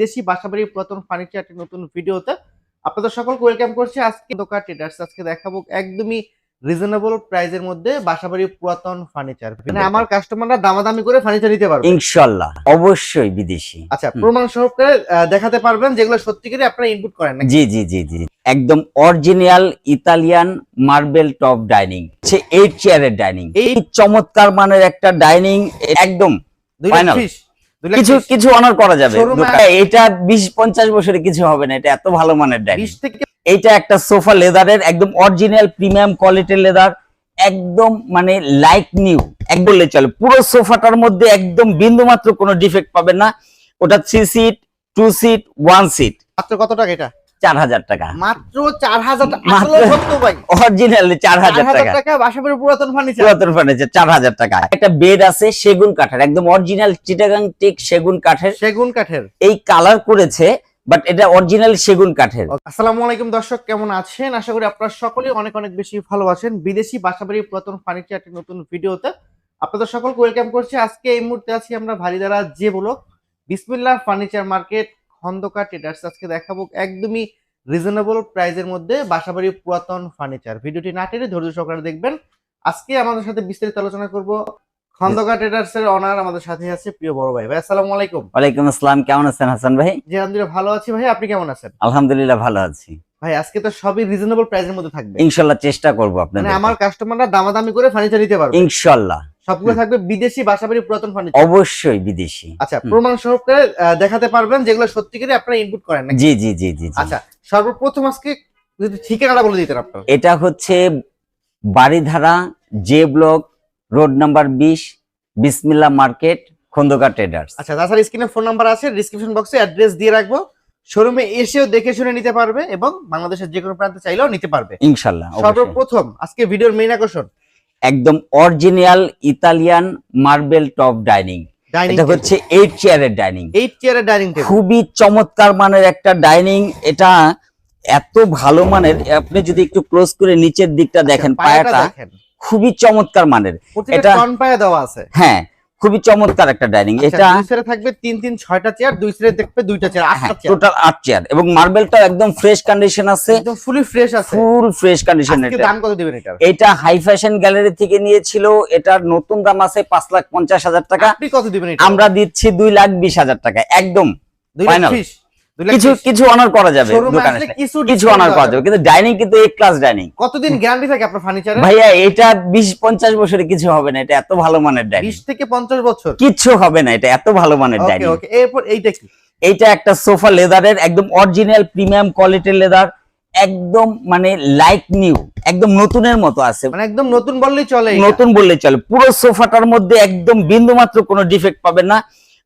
বিদেশি বাসাবাড়ি পুরাতন ফার্নিচার একটি নতুন ভিডিওতে আপনাদের সকলকে ওয়েলকাম করছি। আজকে দোকান ট্রেডার্স আজকে দেখাবো একদমই রিজনেবল প্রাইজের মধ্যে বাসাবাড়ি পুরাতন ফার্নিচার মানে আমার কাস্টমাররা দামাদামি করে ফার্নিচার নিতে পারবে। ইনশাল্লাহ অবশ্যই বিদেশি। আচ্ছা প্রমাণ সহকারে দেখাতে পারবেন যেগুলো সত্যিকারই আপনারা ইনপুট করেন না জি জি জি জি। একদম original Italian marble top dining set eight চেয়ারের ডাইনিং এই চমৎকার মানের একটা ডাইনিং একদম দুই কিছু কিছু অনার করা যাবে। এটা বিশ পঞ্চাশ বছরে কিছু হবে না এটা এত ভালো মানের ডাইনিং এইটা একটা সোফা লেদারের একদম অরিজিনাল প্রিমিয়াম কোয়ালিটির লেদার একদম মানে লাইক নিউ এক বললে চলে পুরো সোফাটার মধ্যে একদম বিন্দু মাত্র কোনো ডিফেক্ট পাবেন না। ওটা three seat two seat one seat মাত্র কত টাকা এটা? চার হাজার টাকা। মাত্র চার হাজার টাকা। অরিজিনাল চার হাজার পুরাতন ফার্নিচার পুরাতন ফার্নিচার চার হাজার টাকা। একটা বেড আছে সেগুন কাঠের। একদম অরিজিনাল চিটাগাং টেক সেগুন কাঠের। সেগুন কাঠের। এই কালার করেছে বাট এটা অরিজিনাল সেগুন কাঠের। আসসালামু আলাইকুম দর্শক কেমন আছেন? আশা করি আপনারা সকলেই অনেক অনেক বেশি ভালো আছেন। বিদেশি বাসাবাড়ি পুরাতন ফার্নিচার একটি নতুন ভিডিওতে আপনাদের সকলকে ওয়েলকাম করছি। আজকে এই মুহূর্তে আছি আমরা ভারিদারা যে ব্লক বিসমিল্লাহ ফার্নিচার মার্কেট খন্দকার ট্রেডার্স আজকে দেখাবো একদমই রিজনেবল প্রাইজের মধ্যে বাসাবাড়ি পুরাতন ফার্নিচার ভিডিওটি না টেনে ধৈর্য সহকারে দেখবেন। আজকে আমাদের সাথে বিস্তারিত আলোচনা করব খন্দকার ট্রেডার্স এর অনার আমাদের সাথে আছে প্রিয় বড় ভাই। ভাই আসসালামু আলাইকুম। ওয়ালাইকুম আসসালাম কেমন আছেন হাসান ভাই? জি আলহামদুলিল্লাহ ভালো আছি ভাই আপনি কেমন আছেন? আলহামদুলিল্লাহ ভালো আছি। ভাই আজকে তো সবই রিজনেবল প্রাইসের মধ্যে থাকবে। ইনশাল্লাহ চেষ্টা করব মানে আমার কাস্টমাররা দামাদামি করে ফার্নিচার নিতে পারবে। ইনশাল্লাহ। সবগুলো থাকবে বিদেশি বাসাবাড়ি পুরাতন ফার্নিচার অবশ্যই বিদেশি। আচ্ছা প্রমাণ সহকারে দেখাতে পারবেন যেগুলো সত্যিকারই আপনারা ইনপুট করেন জি জি জি জি। আচ্ছা সর্বপ্রথম আজকে যদি ঠিকানাটা বলে দিতেন আপনার। এটা হচ্ছে Baridhara J block road number বিশ বিসমিল্লা মার্কেট খন্দকার ট্রেডার্স। আচ্ছা তাছাড়া স্ক্রিনে ফোন নাম্বার আছে ডিসক্রিপশন বক্সে অ্যাড্রেস দিয়ে রাখব। শোরুমে এসেও দেখে শুনে নিতে পারবে এবং বাংলাদেশের যে কোনো প্রান্তে চাইলেও নিতে পারবে। ইনশাল্লাহ। সর্বপ্রথম আজকে ভিডিওর মেইন আকর্ষণ একদম original Italian marble top dining এটা হচ্ছে এইট চেয়ারের ডাইনিং এইট চেয়ারের ডাইনিং খুবই চমৎকার মানের একটা ডাইনিং এটা এত ভালো মানের আপনি যদি একটু ক্লোজ করে নিচের দিকটা দেখেন পায়াটা খুবই চমৎকার মানের। এটা- পায়া দেওয়া আছে। হ্যাঁ খুবই চমৎকার একটা ডাইনিং। আচ্ছা, এটা দুই থাকবে তিন তিন ছয়টা চেয়ার দুই সাইডে দেখবে দুইটা চেয়ার আটটা চেয়ার টোটাল আট চেয়ার এবং মার্বেলটা একদম ফ্রেশ কন্ডিশন আছে। একদম ফুলি ফ্রেশ আছে। ফুল ফ্রেশ কন্ডিশন এটা। দাম কত দিবেন এটা এটা হাই ফ্যাশন গ্যালারি থেকে নিয়েছিল। এটার নতুন দাম আছে পাঁচ লাখ পঞ্চাশ হাজার টাকা। আপনি কত দিবেন এটা? আমরা দিচ্ছি দুই লাখ বিশ হাজার টাকা। একদম দুই কিছু। কিছু অনার করা যাবে দোকানে কিছু কিছু অনার করা যাবে। কিন্তু ডাইনিং কিন্তু ক্লাস ডাইনিং কতদিন গ্যারান্টি থাকে আপনার ফার্নিচারে ভাইয়া এটা বিশ পঞ্চাশ বছরে কিছু হবে না। এটা এত ভালো মানের ডাইনিং বিশ থেকে পঞ্চাশ বছর? কিচ্ছু হবে না। এটা এত ভালো মানের ডাইনিং ওকে এরপর এইটা কি? এইটা একটা সোফা লেদারের একদম অরিজিনাল প্রিমিয়াম কোয়ালিটির লেদার। একদম মানে লাইক নিউ একদম নতুনের মতো আছে। মানে একদম নতুন বললেই চলে নতুন বললে চলে। পুরো সোফাটার মধ্যে একদম বিন্দু মাত্র কোনো ডিফেক্ট পাবেন না।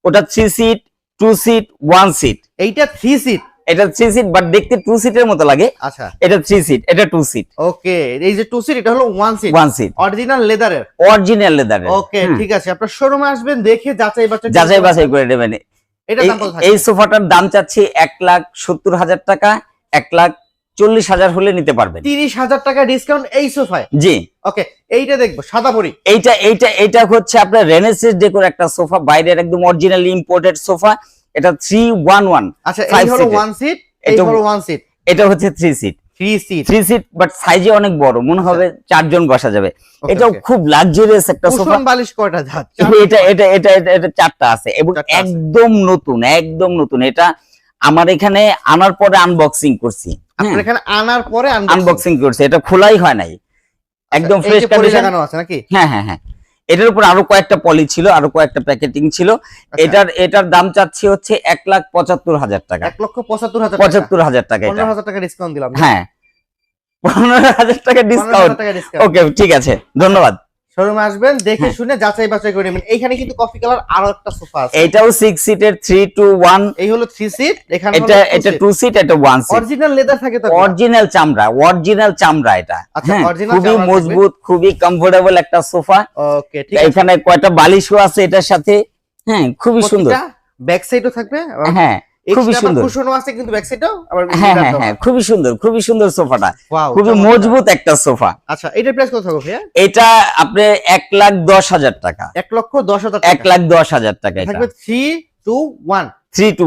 ওটা three seat two seat one seat এইটা থ্রি সিট এটা থ্রি সিট বাট দেখতে টু সিটের মতো লাগে। আচ্ছা। এটা থ্রি সিট এটা টু সিট ওকে এই যে টু সিট এটা হলো one seat one seat original লেদারের অরিজিনাল লেদারের ওকে ঠিক আছে। আপনার শোরুমে আসবেন দেখে যাচাই বাছাই যাচাই বাছাই করে নেবেন। এই সোফাটার দাম চাচ্ছি এক লাখ সত্তর হাজার টাকা এক লাখ চল্লিশ হাজার হলে নিতে পারবেন। তিরিশ হাজার টাকা ডিসকাউন্ট এই সোফায়? জি। ওকে এইটা দেখব সাদা পরি। এইটা এইটা এইটা হচ্ছে আপনার রেনেসেস ডেকোর একটা সোফা বাইরের একদম অরিজিনাল ইম্পোর্টেড সোফা। এটা থ্রি ওয়ান ওয়ান আচ্ছা এই হলো ওয়ান সিট এই এটা- হলো ওয়ান সিট এটা হচ্ছে three seat three seat three seat but সাইজে অনেক বড় মনে হবে চারজন বসা যাবে। এটাও খুব লাক্সারিয়াস একটা সোফা। কুশন বালিশ কয়টা ধাত এটা এটা এটা এটা এটা চারটা আছে এবং চারটা আছে। একদম নতুন একদম নতুন। এটা আমার এখানে আনার পরে আনবক্সিং করছি। আপনার এখানে আনার পরে আনবক্সিং করছি। এটা খোলাই হয় নাই। একদম ফ্রেশ কন্ডিশন আছে নাকি? হ্যাঁ হ্যাঁ হ্যাঁ। এটার উপর আরও কয়েকটা পলি ছিল আরও কয়েকটা প্যাকেটিং ছিল। আচ্ছা, এটার এটার দাম চাচ্ছি হচ্ছে এক লাখ পঁচাত্তর হাজার টাকা। এক লক্ষ পঁচাত্তর হাজার পঁচাত্তর হাজার টাকা পনেরো হাজার টাকা ডিসকাউন্ট দিলাম। হ্যাঁ। পনেরো হাজার টাকা ডিসকাউন্ট ওকে ঠিক আছে। ধন্যবাদ। শোরুমে আসবেন দেখে হ্যাঁ। শুনে যাচাই বাছাই করে নেবেন। এইখানে কিন্তু কফি কালার আরও একটা সোফা আছে। এইটাও সিক্স সিটের থ্রি টু ওয়ান এই হলো থ্রি সিট এখানে এটা এটা টু সিট এটা ওয়ান সিট অরিজিনাল লেদার থাকে তো? অরিজিনাল চামড়া অরিজিনাল চামড়া এটা। আচ্ছা, হ্যাঁ, original খুবই মজবুত খুবই কমফোর্টেবল একটা সোফা। ওকে ঠিক আছে। এখানে কয়টা বালিশও আছে এটার সাথে। হ্যাঁ খুবই সুন্দর। ব্যাক সাইডও থাকবে হ্যাঁ খুবই সুন্দর। কুশনও আছে কিন্তু ব্যাক সাইডও আবার হ্যাঁ হ্যাঁ হ্যাঁ খুবই সুন্দর খুবই সুন্দর সোফাটা। খুবই মজবুত একটা সোফা। আচ্ছা এটার প্রাইস কত থাকবে ভাইয়া? এটা আপনি লাখ দশ হাজার টাকা। লক্ষ হাজার লাখ দশ হাজার টাকা এটা থাকবে three two one three two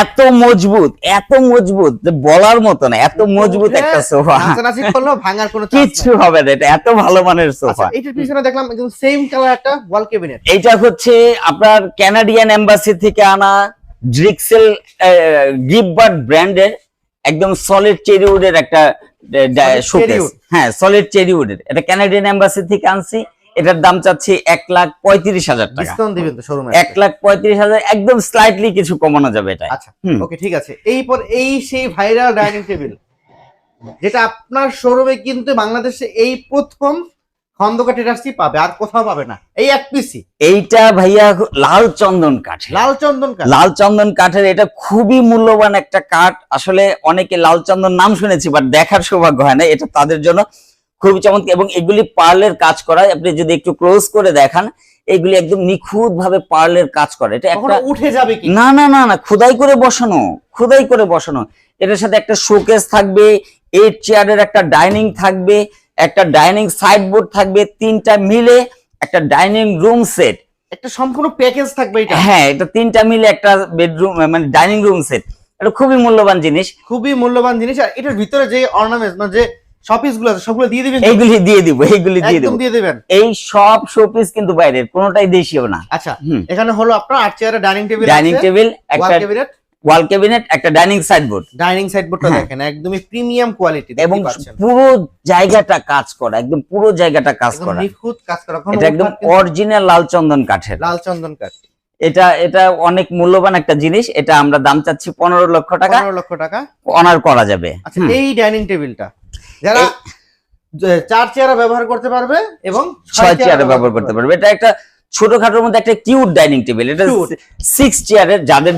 এত মজবুত এত মজবুত বলার মতো না এত মজবুত একটা সোফা। ভাঙার কোনো কিচ্ছু হবে না এটা এত ভালো মানের আচ্ছা সোফা। এইটার পিছনে দেখলাম সেম কালার একটা ওয়াল ক্যাবিনেট এইটা হচ্ছে আপনার কানাডিয়ান এম্বাসি থেকে আনা ড্রিক্সেল গিফবার্ড ব্র্যান্ডের একদম সলিড চেরি উডের একটা শোকেস হ্যাঁ সলিড চেরি উডের এটা কানাডিয়ান এম্বাসি থেকে আনছি। এটার দাম চাচ্ছি এক লাখ পঁয়ত্রিশ হাজার টাকা। এক লাখ পঁয়ত্রিশ হাজার একদম স্লাইটলি কিছু কমানো যাবে এটা আচ্ছা ওকে ঠিক আছে। এই পর এই সেই ভাইরাল ডাইনিং টেবিল যেটা আপনার শোরুমে কিন্তু বাংলাদেশে এই প্রথম খন্দকার টেরাসটি পাবে আর কোথাও পাবে না। এই এক পিসি এইটা ভাইয়া লাল চন্দন কাঠ লাল চন্দন কাঠ। লাল চন্দন কাঠের এটা খুবই মূল্যবান একটা কাঠ। আসলে অনেকে লাল চন্দন নাম শুনেছি বাট দেখার সৌভাগ্য হয় না এটা তাদের জন্য খুবই চমৎকার। এবং এগুলি পার্লের কাজ করা আপনি যদি একটু ক্লোজ করে দেখান এগুলি একদম নিখুঁত ভাবে পার্লের কাজ করে। এটা একটা উঠে যাবে কি? না না না না খোদাই করে বসানো খোদাই করে বসানো। এটার সাথে একটা শোকেস থাকবে এইট চেয়ারের একটা ডাইনিং থাকবে। একটা ডাইনিং সাইড বোর্ড থাকবে তিনটা মিলে একটা ডাইনিং রুম সেট একটা সম্পূর্ণ প্যাকেজ থাকবে এটা। হ্যাঁ এটা তিনটা মিলে একটা বেডরুম মানে ডাইনিং রুম সেট এটা খুবই মূল্যবান জিনিস। খুবই মূল্যবান জিনিস আর এটার ভিতরে যে অর্নামেন্টস মানে যে শপিসগুলো আছে সবগুলো দিয়ে দিবেন এইগুলি দিয়ে দিব এইগুলি দিয়ে দিব। একদম দিয়ে দিবেন। এই সব শোপিস কিন্তু বাইরের কোনোটাই দেশীয় না। আচ্ছা এখানে হলো আপনার আট চেয়ারের ডাইনিং টেবিল ডাইনিং টেবিল একটা ওয়াল ক্যাবিনেট একটা dining side board dining side বোর্ডটা হ্যাঁ। দেখেন একদমই প্রিমিয়াম কোয়ালিটি এবং এবং পুরো জায়গাটা কাজ করা একদম পুরো জায়গাটা কাজ করা। নিখুঁত কাজ করা এটা একদম অরিজিনাল লাল চন্দন কাঠের। লাল চন্দন কাঠ। এটা এটা অনেক মূল্যবান একটা জিনিস এটা আমরা দাম চাচ্ছি পনেরো লক্ষ টাকা। পনেরো লক্ষ টাকা। অনার করা যাবে। আচ্ছা এই ডাইনিং টেবিলটা যারা চার চেয়ারে ব্যবহার করতে পারবে এবং ছয় চেয়ারে ব্যবহার করতে পারবে। এটা একটা ছোটখাটোর মধ্যে একটা কিউট ডাইনিং টেবিল। এটা। সিক্স চেয়ারের যাদের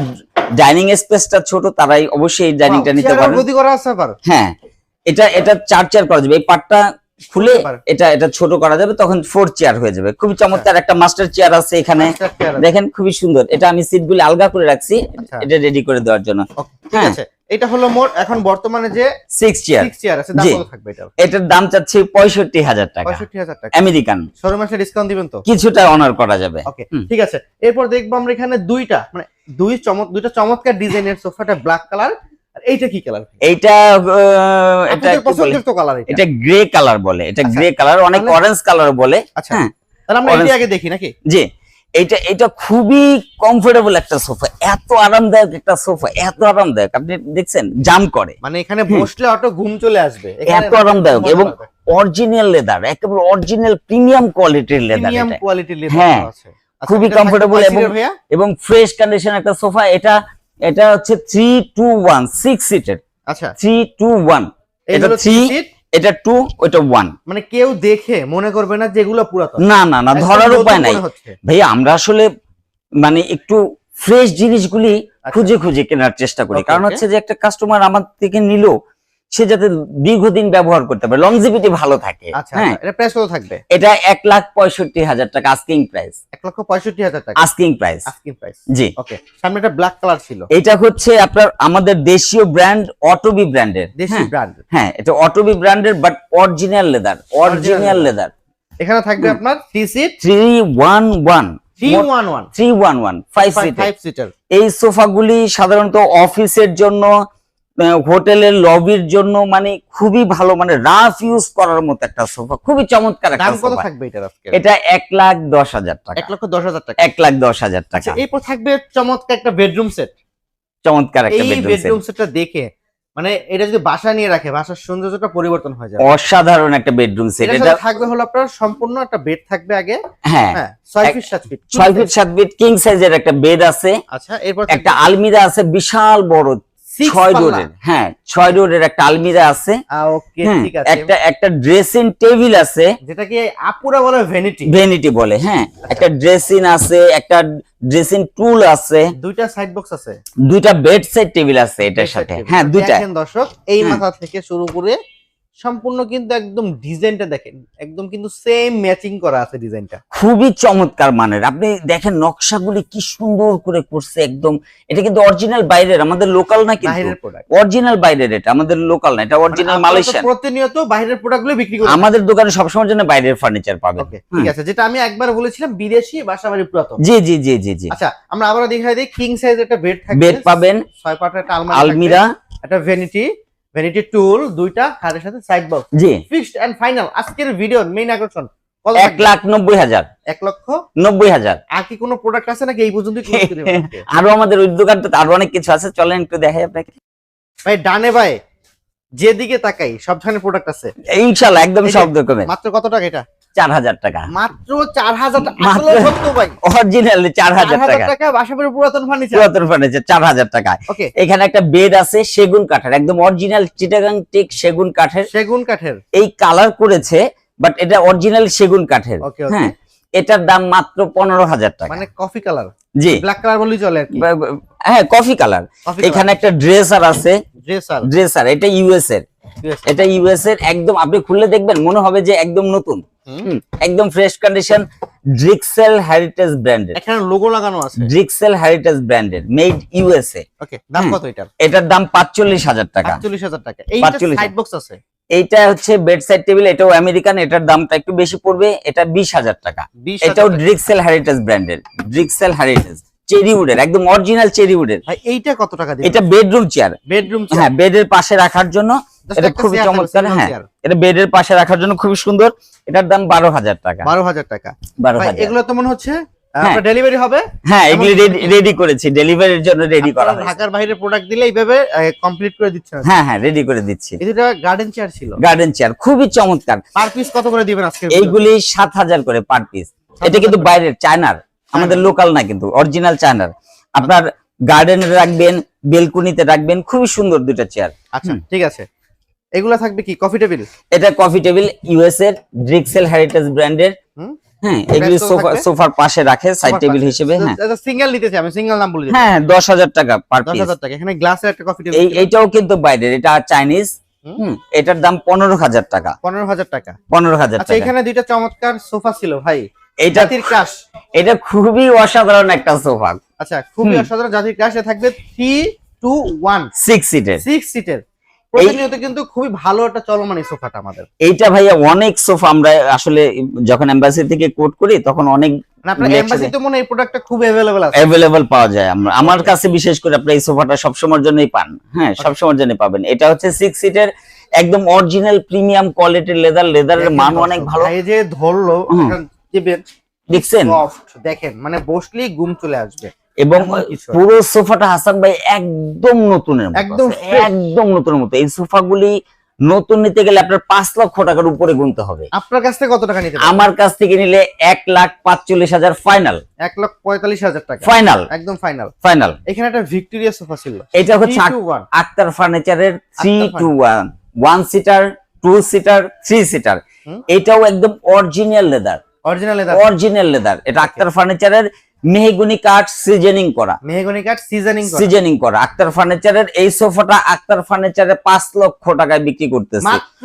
ডাইনিং স্পেসটা ছোট তারাই অবশ্যই এই ডাইনিংটা নিতে আবার? হ্যাঁ এটা এটা চার চেয়ার করা যাবে। এই পার্টটা খুলে এটা এটা ছোট করা যাবে তখন ফোর চেয়ার হয়ে যাবে। খুবই চমৎকার একটা মাস্টার চেয়ার আছে এখানে। দেখেন খুবই সুন্দর। এটা আমি সিটগুলি আলগা করে রাখছি। আচ্ছা। এটা রেডি করে দেওয়ার জন্য। হ্যাঁ। এটা হলো মোট এখন বর্তমানে যে সিক্স চেয়ার সিক্স চেয়ার আছে দাম কত থাকবে এটা এটার দাম চাচ্ছি পঁয়ষট্টি হাজার টাকা। পঁয়ষট্টি হাজার টাকা। আমেরিকান শোরুমে এসে ডিসকাউন্ট দিবেন তো? কিছুটা অনার করা যাবে। ওকে ঠিক আছে। এরপর দেখব আমরা এখানে দুইটা মানে দুই চমৎ দুইটা চমৎকার ডিজাইনের সোফাটা ব্ল্যাক কালার আর এইটা কি কালার এইটা এটা পছন্দের তো কালার এটা। এটা গ্রে কালার বলে। এটা আচ্ছা। গ্রে কালার অনেক অরেঞ্জ কালার বলে। আচ্ছা। হ্যাঁ। তাহলে আমরা এটা আগে দেখি নাকি? জি। এইটা এটা খুবই কমফোর্টেবল একটা সোফা এত আরামদায়ক একটা সোফা এত আরামদায়ক আপনি দেখছেন জাম করে। মানে এখানে বসলে অটো ঘুম চলে আসবে। এত আরামদায়ক এবং অরিজিনাল লেদার একেবারে অরিজিনাল প্রিমিয়াম কোয়ালিটির লেদার প্রিমিয়াম কোয়ালিটির লেদার হ্যাঁ, আছে। খুবই comfortable এবং- এবং ফ্রেশ কন্ডিশন একটা সোফা এটা এটা হচ্ছে থ্রি টু ওয়ান সিক্স সিটের আচ্ছা। থ্রি টু ওয়ান এই এটা হলো three, three seat, এটা টু ওইটা ওয়ান মানে কেউ দেখে মনে করবে না যেগুলো পুরাতন। না না না ধরার উপায় নাই। ভাই ভাইয়া আমরা আসলে মানে একটু ফ্রেশ জিনিসগুলি আচ্ছা। খুঁজে খুঁজে কেনার চেষ্টা করি। কারণ হচ্ছে যে একটা কাস্টমার আমার থেকে নিল সে যাতে দীর্ঘদিন ব্যবহার করতে পারে লংজিভিটি ভালো থাকে। আচ্ছা হ্যাঁ। আচ্ছা, এটা প্রাইস কত থাকবে? এটা এক লাখ পঁয়ষট্টি হাজার টাকা আস্কিং প্রাইস এক লক্ষ পঁয়ষট্টি হাজার টাকা। আস্কিং প্রাইস আস্কিং প্রাইস জি। ওকে সামনে একটা ব্ল্যাক কালার ছিল। এটা হচ্ছে আপনার আমাদের দেশীয় ব্র্যান্ড অটোবি ব্র্যান্ডের দেশি ব্র্যান্ড হ্যাঁ এটা অটোবি ব্র্যান্ডের but original leather original leather এখানে থাকবে আপনার three seat three one one three one one three one one five seat five seater এই সোফাগুলি সাধারণত অফিসের জন্য হোটেলের লবির জন্য মানে খুবই ভালো মানে রাফ ইউজ করার মতো একটা সোফা খুবই চমৎকার একটা দাম কত থাকবে এটার আজকে? এটা এক লাখ দশ হাজার টাকা। এক লক্ষ দশ হাজার টাকা। এক লাখ দশ হাজার টাকা। আচ্ছা এরপর থাকবে চমৎকার একটা বেডরুম সেট চমৎকার একটা বেডরুম সেটটা দেখে মানে এটা যদি বাসা নিয়ে রাখে বাসার সৌন্দর্যটা পরিবর্তন হয়ে যাবে। অসাধারণ একটা বেডরুম সেট এটা থাকবে হলো আপনার সম্পূর্ণ একটা বেড থাকবে আগে। হ্যাঁ। হ্যাঁ ছয় ফিট সাত ফিট ছয় ফিট সাত ফিট কিং সাইজের একটা বেড আছে। আচ্ছা এরপর একটা আলমিরা আছে বিশাল বড় ছয় ডোরের হ্যাঁ ছয় ডোরের একটা আলমিরা আছে। ওকে হ্যাঁ, ঠিক আছে। একটা একটা ড্রেসিং টেবিল আছে। যেটাকে আপুরা বলে ভ্যানিটি বলে হ্যাঁ একটা ড্রেসিং আছে একটা ড্রেসিং টুল আছে। দুইটা সাইড বক্স আছে? দুইটা বেড সাইড টেবিল আছে এটার সাথে হ্যাঁ দুইটা। দর্শক এই হ্যাঁ। মাথা থেকে শুরু করে সম্পূর্ণ কিন্তু একদম ডিজাইনটা দেখেন একদম কিন্তু সেম ম্যাচিং করা আছে ডিজাইনটা। খুবই চমৎকার মানের। আপনি দেখেন নকশাগুলি কি সুন্দর করে করছে একদম এটা কিন্তু অরিজিনাল বাইরের আমাদের লোকাল না কিন্তু। বাইরের প্রোডাক্ট অরিজিনাল বাইরের এটা আমাদের লোকাল না এটা অরিজিনাল মালয়েশিয়ান প্রতিনিয়ত বাইরের প্রোডাক্টগুলো বিক্রি করি আমাদের দোকানে সবসময় জন্য বাইরের ফার্নিচার পাবে ঠিক আছে যেটা আমি একবার বলেছিলাম বিদেশি বাসাবাড়ি পুরাতন। জি জি জি জি জি। আচ্ছা আমরা আবারও দেখাই দিই কিং সাইজ একটা বেড থাকবে বেড পাবেন ছয় পাটের একটা আলমারি একটা ভ্যানিটি ভ্যানিটি টুল দুইটা খাটের সাথে সাইড বক্স জি। ফিক্সড এন্ড ফাইনাল আজকের ভিডিওর মেইন আকর্ষণ। এক? লাখ নব্বই হাজার। এক লক্ষ? নব্বই হাজার। আর কি কোনো প্রোডাক্ট আছে নাকি? এই দেবেন আরও আমাদের ওই দোকানটাতে আরও অনেক কিছু আছে। চলেন একটু দেখাই আপনাকে। ভাই ডানে ভাই যেদিকে তাকাই সব ধরনের প্রোডাক্ট আছে। ইনশাল্লাহ একদম সব রকমের মাত্র কত টাকা এটা? চার হাজার টাকা। মাত্র চার হাজার অরিজিনাল চার হাজার টাকা। পুরাতন ফার্নিচার পুরাতন ফার্নিচার চার হাজার টাকা। এখানে একটা বেড আছে সেগুন কাঠের। একদম অরিজিনাল চিটাগাং টেক সেগুন কাঠের। সেগুন কাঠের। এই কালার করেছে বাট এটা অরিজিনাল সেগুন কাঠের। হ্যাঁ। এটার দাম মাত্র পনেরো হাজার টাকা। মানে কফি কালার জি। ব্ল্যাক কালার বললেই চলে হ্যাঁ কফি কালার এখানে একটা ড্রেসার আছে। ড্রেসার ড্রেসার এটা ইউএস এর। এটা ইউএস এর একদম আপনি খুললে দেখবেন মনে হবে যে একদম নতুন। একদম ফ্রেশ কন্ডিশন ড্রিক্সেল হেরিটেজ ব্র্যান্ডের এখানে লোগো লাগানো আছে। ড্রিক্সেল হেরিটেজ ব্র্যান্ডের মেড ইউএসএ ওকে দাম কত এটার? এটার দাম পাঁচচল্লিশ হাজার টাকা। আটচল্লিশ হাজার টাকা। এইটা সাইড বক্স আছে? এইটা হচ্ছে বেড সাইড টেবিল এটাও আমেরিকান এটার দামটা একটু বেশি পড়বে এটা বিশ হাজার টাকা। এটাও ড্রিক্সেল হেরিটেজ ব্র্যান্ডের ড্রিক্সেল হেরিটেজ চেরি উডের একদম অরিজিনাল চেরি উডের ভাই এইটা কত টাকা এটা বেডরুম চেয়ার বেডরুম হ্যাঁ বেডের পাশে রাখার জন্য এটা খুবই চমৎকার হ্যাঁ। এটা বেডের পাশে রাখার জন্য খুবই সুন্দর এটার দাম বারো হাজার টাকা। বারো হাজার টাকা। বারো হাজার। এগুলো তো মনে হচ্ছে হ্যাঁ। ডেলিভারি হবে? হ্যাঁ এগুলি রেডি করেছি ডেলিভারির জন্য রেডি করা হয়েছে। ঢাকার বাইরে প্রোডাক্ট দিলে এইভাবে কমপ্লিট করে দিচ্ছেন হ্যাঁ হ্যাঁ রেডি করে দিচ্ছি। এটা গার্ডেন চেয়ার ছিল। গার্ডেন চেয়ার খুবই চমৎকার। পার পিস কত করে দিবেন আজকে এইগুলি সাত হাজার করে পার পিস এটা কিন্তু বাইরের চায়নার আমাদের লোকাল না কিন্তু অরিজিনাল চায়নার আপনার গার্ডেনে রাখবেন বেলকুনিতে রাখবেন খুবই সুন্দর দুইটা চেয়ার আচ্ছা ঠিক আছে। এগুলা থাকবে কি? কফি টেবিল এটা কফি টেবিল ইউএস এর ড্রিক্সেল হেরিটেজ ব্র্যান্ডের। হ্যাঁ এগুলি সোফা সোফার পাশে রাখে সাইড টেবিল হিসেবে হ্যাঁ। সিঙ্গেল নিতে চাই আমি সিঙ্গেল নাম বলে দিচ্ছি। হ্যাঁ দশ হাজার টাকা পার পিস হাজার টাকা এখানে গ্লাসের একটা কফি টেবিল এই এইটাও কিন্তু বাইরের এটা চাইনিজ হুম। এটার দাম পনেরো হাজার টাকা। পনেরো হাজার টাকা। পনেরো হাজার আচ্ছা এখানে দুইটা চমৎকার সোফা ছিল ভাই। এটা জাতির ক্রাশ এটা খুবই অসাধারণ একটা সোফা আচ্ছা খুবই অসাধারণ জাতির ক্রাশে থাকবে থ্রি টু ওয়ান সিক্স সিটের সিক্স সিটের প্রতিনিয়ত কিন্তু খুবই ভালো একটা চলমান এই সোফাটা আমাদের। এইটা ভাইয়া অনেক সোফা আমরা আসলে যখন এম্বাসি থেকে কোট করি তখন অনেক মানে এই প্রোডাক্টটা খুব আছে। পাওয়া যায়। আমরা আমার কাছে বিশেষ করে আপনি এই সোফাটা সবসময়ের জন্যই পান। হ্যাঁ সবসময়ের জন্য পাবেন। এটা হচ্ছে সিক্স সিটের একদম অরিজিনাল প্রিমিয়াম কোয়ালিটির লেদার লেদারের মান অনেক ভালো। যে ধরলো দেখছেন? দেখেন মানে বসলেই ঘুম চলে আসবে। এবং পুরো সোফাটা হাসান ভাই একদম নতুনের একদম একদম নতুনের মতো। এই সোফাগুলি নতুন নিতে গেলে আপনার পাঁচ লক্ষ টাকার উপরে গুনতে হবে। আপনার কাছ থেকে কত টাকা নিতে আমার কাছ থেকে নিলে এক লাখ পাঁচচল্লিশ হাজার ফাইনাল। এক লক্ষ পঁয়তাল্লিশ হাজার টাকা। ফাইনাল। একদম ফাইনাল। ফাইনাল। এখানে একটা ভিক্টোরিয়া সোফা ছিল। এটা হচ্ছে আক্তার ফার্নিচারের three two one one seater two seater three seater এটাও একদম original leather original leather original leather এটা আক্তার ফার্নিচারের মেহগুনি কাঠ সিজনিং করা। মেহগনি কাঠ সিজনিং সিজনিং করা। আক্তার ফার্নিচারের এই সোফাটা আক্তার ফার্নিচারে পাঁচ লক্ষ টাকায় বিক্রি করতেছে। মাত্র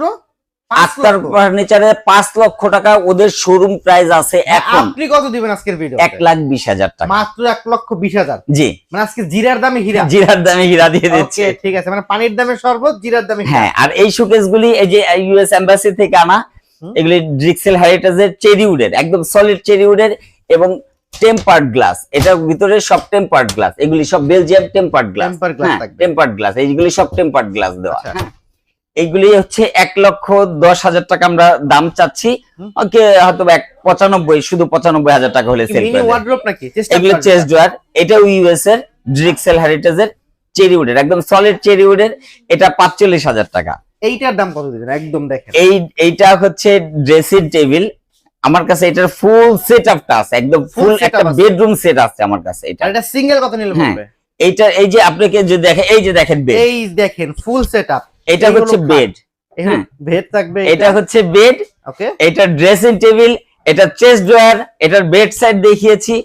আক্তার। ফার্নিচারে পাঁচ লক্ষ টাকা ওদের শোরুম প্রাইস আছে এখন। আপনি কত দিবেন আজকের ভিডিও এক লাখ বিশ হাজার টাকা। মাত্র এক লক্ষ বিশ হাজার? জি। মানে আজকে জিরার দামে হীরা। জিরার দামে হীরা দিয়ে দিচ্ছে। ঠিক আছে। মানে পানির দামে শরবত জিরার দামে হ্যাঁ আর এই শোকেস গুলি এই যে ইউএস এম্বাসি থেকে আনা এগুলি ড্রিক্সেল হেরিটেজের চেরি উডের একদম সলিড চেরি উডের এবং টেম্পার্ড গ্লাস। এটার ভিতরে সব টেম্পার্ড গ্লাস। এগুলি সব Belgium tempered glass. Tempered glass এইগুলি সব টেম্পার্ড গ্লাস দেওয়া। আচ্ছা। হ্যাঁ। এইগুলি হচ্ছে এক লক্ষ দশ হাজার টাকা আমরা দাম চাচ্ছি। ওকে হয়তো এক পঁচানব্বই শুধু পঁচানব্বই হাজার টাকা হলে সেল এগুলো। চেস্ট ড্রয়ার এটাও ইউএস এর ড্রিক্সেল হেরিটেজের চেরি উডের একদম সলিড চেরি উডের এটা পাঁচচল্লিশ হাজার টাকা। এইটার দাম কত দিবেন? একদম দেখেন। এই এইটা হচ্ছে ড্রেসিং টেবিল আমার কাছে এটার ফুল সেট আপটা আছে একদম ফুল একটা বেডরুম সেট আছে আমার কাছে এটা। এটা সিঙ্গেল কত নিলে হ্যাঁ, পড়বে? এইটা এই যে আপনাকে যদি দেখেন এই যে দেখেন বেড এই দেখেন ফুল সেটআপ এটা এইগুলো হচ্ছে। বেড এখানে হ্যাঁ। ভেদ থাকবে এটা হচ্ছে বেড ওকে এটা ড্রেসিং টেবিল এটা চেস্ট ড্রয়ার এটার বেড সাইড দেখিয়েছি।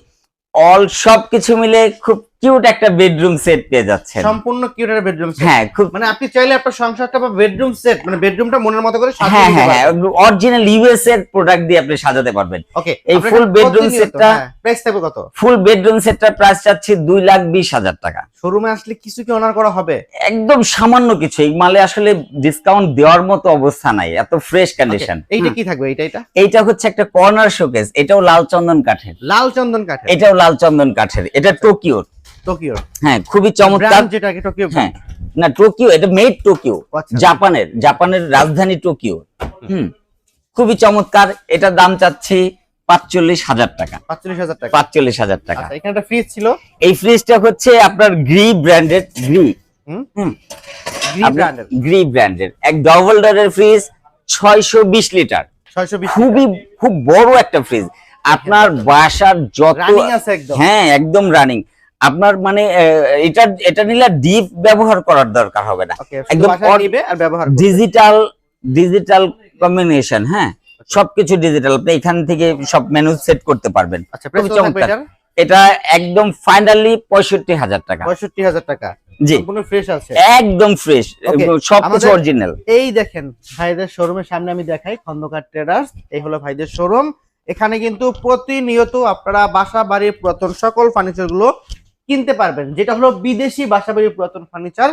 অল সবকিছু মিলে খুব কিউট একটা বেডরুম সেট পেয়ে যাচ্ছেন। সম্পূর্ণ কিউটার বেডরুম হ্যাঁ খুব মানে আপনি চাইলে আপনার সংসারটা বা বেডরুম সেট মানে বেডরুমটা মনের মতো করে সাজিয়ে হ্যাঁ হ্যাঁ হ্যাঁ অরিজিনাল ইউএস এর প্রোডাক্ট দিয়ে আপনি সাজাতে পারবেন। ওকে এই full bedroom set-টা- প্রাইস থাকবে কত? ফুল বেডরুম সেটটার প্রাইস চাচ্ছি দুই লাখ বিশ হাজার টাকা। শোরুমে আসলে কিছু কি অনার করা হবে? একদম সামান্য কিছু এই মালে আসলে ডিসকাউন্ট দেওয়ার মতো অবস্থা নাই এত ফ্রেশ কন্ডিশন এইটা কি থাকবে? এইটা এটা এইটা হচ্ছে একটা কর্নার শোকেস এটাও লাল চন্দন কাঠের। লাল চন্দন কাঠের। এটাও লাল চন্দন কাঠের এটা টোকিওর টোকিও হ্যাঁ খুবই চমৎকার। ব্র্যান্ড যেটা টোকিও হ্যাঁ না টোকিও এটা মেড টোকিও আচ্ছা। জাপানের জাপানের রাজধানী টোকিও হুম খুবই চমৎকার এটার দাম চাচ্ছি পাঁচচল্লিশ হাজার টাকা। পাঁচচল্লিশ হাজার টাকা। পাঁচচল্লিশ হাজার টাকা। আচ্ছা এখানে একটা ফ্রিজ ছিল? এই ফ্রিজটা হচ্ছে আপনার গ্রি ব্র্যান্ডেড গ্রি গ্রি ব্র্যান্ডের এক ডবল ডোরের ফ্রিজ ছয়শো বিশ লিটার খুবই খুব বড় একটা ফ্রিজ আপনার বাসার যত হ্যাঁ একদম রানিং আপনার মানে এটা এটা নিলে ডিপ ব্যবহার করার দরকার হবে না। একদম ডিজিটাল ডিজিটাল কম্বিনেশন হ্যাঁ? সবকিছু ডিজিটাল আপনি এখান থেকে সব মেনু সেট করতে পারবেন। আচ্ছা খুবই চমৎকার। এটা একদম ফাইনালি পঁয়ষট্টি হাজার টাকা। পঁয়ষট্টি হাজার টাকা। জি। ফ্রেশ আছে। একদম ফ্রেশ সবকিছু অরিজিনাল এই দেখেন ভাইদের শোরুমের সামনে আমি দেখাই খন্দকার ট্রেডার্স এই হলো ভাইদের শোরুম এখানে কিন্তু প্রতিনিয়ত আপনারা বাসা বাড়ির পুরাতন সকল ফার্নিচারগুলো কিনতে পারবেন যেটা হলো বিদেশি বাসা বাড়ির পুরাতন ফার্নিচার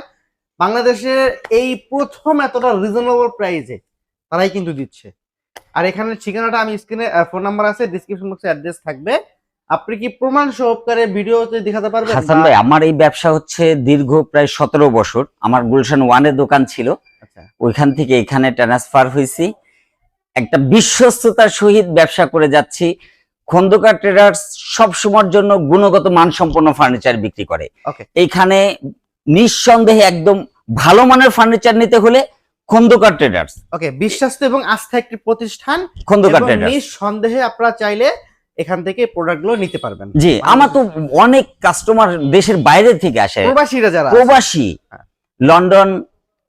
বাংলাদেশের এই প্রথম এতটা রিজনেবল প্রাইসে তারাই কিন্তু দিচ্ছে। আর এখানে ঠিকানাটা আমি স্ক্রিনে ফোন নাম্বার আছে ডিসক্রিপশন বক্সে অ্যাড্রেস থাকবে। আপনি কি প্রমাণ সহকারে ভিডিওতে দেখাতে পারবেন হাসান ভাই আমার এই ব্যবসা হচ্ছে দীর্ঘ প্রায় সতেরো বছর। আমার গুলশান ওয়ানের দোকান ছিল। আচ্ছা। ওইখান থেকে এখানে ট্রান্সফার হয়েছি। একটা বিশ্বস্ততার সহিত ব্যবসা করে যাচ্ছি। খন্দকার ট্রেডার্স সব সময়ের জন্য গুণগত মানসম্পন্ন ফার্নিচার বিক্রি করে. এইখানে নিঃসন্দেহে একদম ভালো মানের ফার্নিচার নিতে হলে খন্দকার ট্রেডার্স ওকে বিশ্বাস্ত এবং আস্থা একটি প্রতিষ্ঠান খন্দকার ট্রেডার্স নিঃসন্দেহে আপনারা চাইলে এখান থেকে প্রোডাক্টগুলো নিতে পারবেন। জি আমার তো অনেক কাস্টমার দেশের বাইরে থেকে আসে। প্রবাসীরা যারা প্রবাসী। London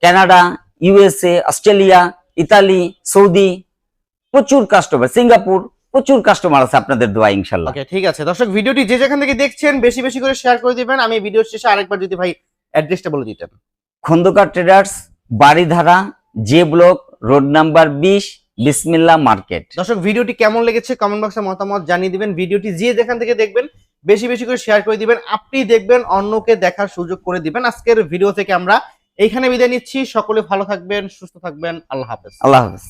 Canada USA Australia Italy Saudi প্রচুর কাস্টমার সিঙ্গাপুর প্রচুর কাস্টমার আছে আপনাদের দোয়া ইনশাল্লাহ ওকে ঠিক আছে। দর্শক ভিডিওটি যে যেখান থেকে দেখছেন বেশি বেশি করে শেয়ার করে দিবেন। আমি ভিডিও শেষে আরেকবার যদি ভাই অ্যাড্রেসটা বলে দিতেন। Khandakar Traders Baridhara J block road number বিশ বিসমিল্লা মার্কেট দর্শক ভিডিওটি কেমন লেগেছে কমেন্ট বক্সে মতামত জানিয়ে দিবেন। ভিডিওটি যে যেখান থেকে দেখবেন বেশি বেশি করে শেয়ার করে দিবেন। আপনি দেখবেন অন্যকে দেখার সুযোগ করে দিবেন। আজকের ভিডিও থেকে আমরা এইখানে বিদায় নিচ্ছি। সকলে ভালো থাকবেন সুস্থ থাকবেন। আল্লাহ হাফেজ। আল্লাহ হাফেজ।